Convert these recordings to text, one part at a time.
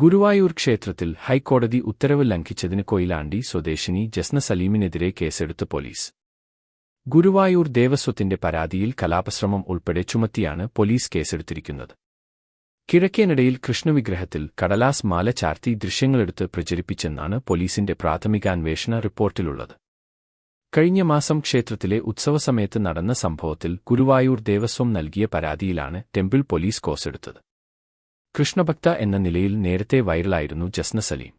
ഗുരുവായൂർ ക്ഷേത്രത്തിൽ ഹൈക്കോടതി ഉത്തരവ് ലംഘിച്ചതിന് കൊയിലാണ്ടി സ്വദേശിനി ജസ്ന സലീമിനെതിരെ കേസെടുത്ത് പോലീസ്. ഗുരുവായൂർ ദേവസ്വത്തിന്റെ പരാതിയിൽ കലാപശ്രമം ഉൾപ്പെടെ ചുമത്തിയാണ് പോലീസ് കേസെടുത്തിരിക്കുന്നത്. കിഴക്കേനിടയിൽ കൃഷ്ണവിഗ്രഹത്തിൽ കടലാസ് മാല ചാർത്തി ദൃശ്യങ്ങളെടുത്ത് പ്രചരിപ്പിച്ചെന്നാണ് പോലീസിന്റെ പ്രാഥമികാന്വേഷണ റിപ്പോർട്ടിലുള്ളത്. കഴിഞ്ഞ മാസം ക്ഷേത്രത്തിലെ ഉത്സവസമയത്ത് നടന്ന സംഭവത്തിൽ ഗുരുവായൂർ ദേവസ്വം നൽകിയ പരാതിയിലാണ് ടെമ്പിൾ പോലീസ് കോസെടുത്തത്. കൃഷ്ണഭക്ത എന്ന നിലയിൽ നേരത്തെ വൈറലായിരുന്നു ജസ്ന സലീം.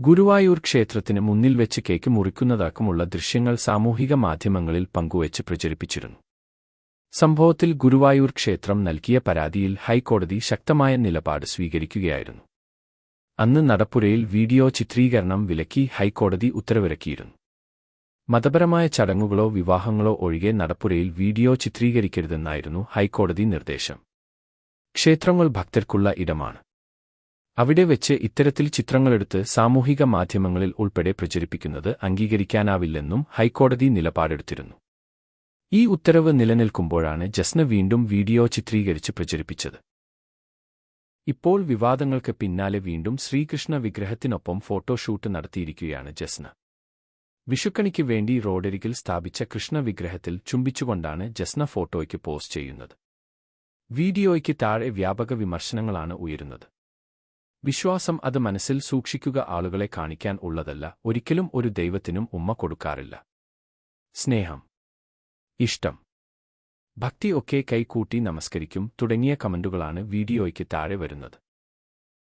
ഗുരുവായൂർ ക്ഷേത്രത്തിന് മുന്നിൽ വെച്ച് കേക്ക് മുറിക്കുന്നതടക്കമുള്ള ദൃശ്യങ്ങൾ സാമൂഹിക മാധ്യമങ്ങളിൽ പങ്കുവച്ച് പ്രചരിപ്പിച്ചിരുന്നു. സംഭവത്തിൽ ഗുരുവായൂർ ക്ഷേത്രം നൽകിയ പരാതിയിൽ ഹൈക്കോടതി ശക്തമായ നിലപാട് സ്വീകരിക്കുകയായിരുന്നു. അന്ന് നടപ്പുരയിൽ വീഡിയോ ചിത്രീകരണം വിലക്കി ഹൈക്കോടതി ഉത്തരവിറക്കിയിരുന്നു. മതപരമായ ചടങ്ങുകളോ വിവാഹങ്ങളോ ഒഴികെ നടപ്പുരയിൽ വീഡിയോ ചിത്രീകരിക്കരുതെന്നായിരുന്നു ഹൈക്കോടതി നിർദ്ദേശം. ക്ഷേത്രങ്ങൾ ഭക്തർക്കുള്ള ഇടമാണ്. അവിടെ വെച്ച് ഇത്തരത്തിൽ ചിത്രങ്ങളെടുത്ത് സാമൂഹിക മാധ്യമങ്ങളിൽ ഉൾപ്പെടെ പ്രചരിപ്പിക്കുന്നത് അംഗീകരിക്കാനാവില്ലെന്നും ഹൈക്കോടതി നിലപാടെടുത്തിരുന്നു. ഈ ഉത്തരവ് നിലനിൽക്കുമ്പോഴാണ് ജസ്ന വീണ്ടും വീഡിയോ ചിത്രീകരിച്ച് പ്രചരിപ്പിച്ചത്. ഇപ്പോൾ വിവാദങ്ങൾക്ക് പിന്നാലെ വീണ്ടും ശ്രീകൃഷ്ണ വിഗ്രഹത്തിനൊപ്പം ഫോട്ടോഷൂട്ട് നടത്തിയിരിക്കുകയാണ് ജസ്ന. വിഷുക്കണിക്ക് വേണ്ടി റോഡരികിൽ സ്ഥാപിച്ച കൃഷ്ണ വിഗ്രഹത്തിൽ ചുംബിച്ചുകൊണ്ടാണ് ജസ്ന ഫോട്ടോയ്ക്ക് പോസ്റ്റ് ചെയ്യുന്നത്. വീഡിയോയ്ക്ക് താഴെ വ്യാപക വിമർശനങ്ങളാണ് ഉയരുന്നത്. വിശ്വാസം അത് മനസ്സിൽ സൂക്ഷിക്കുക ആളുകളെ കാണിക്കാൻ ഉള്ളതല്ല ഒരിക്കലും ഒരു ദൈവത്തിനും ഉമ്മ കൊടുക്കാറില്ല. സ്നേഹം. ഇഷ്ടം. ഭക്തി ഒക്കെ കൈകൂട്ടി നമസ്കരിക്കും തുടങ്ങിയ കമന്റുകളാണ് വീഡിയോയ്ക്ക് താഴെ വരുന്നത്.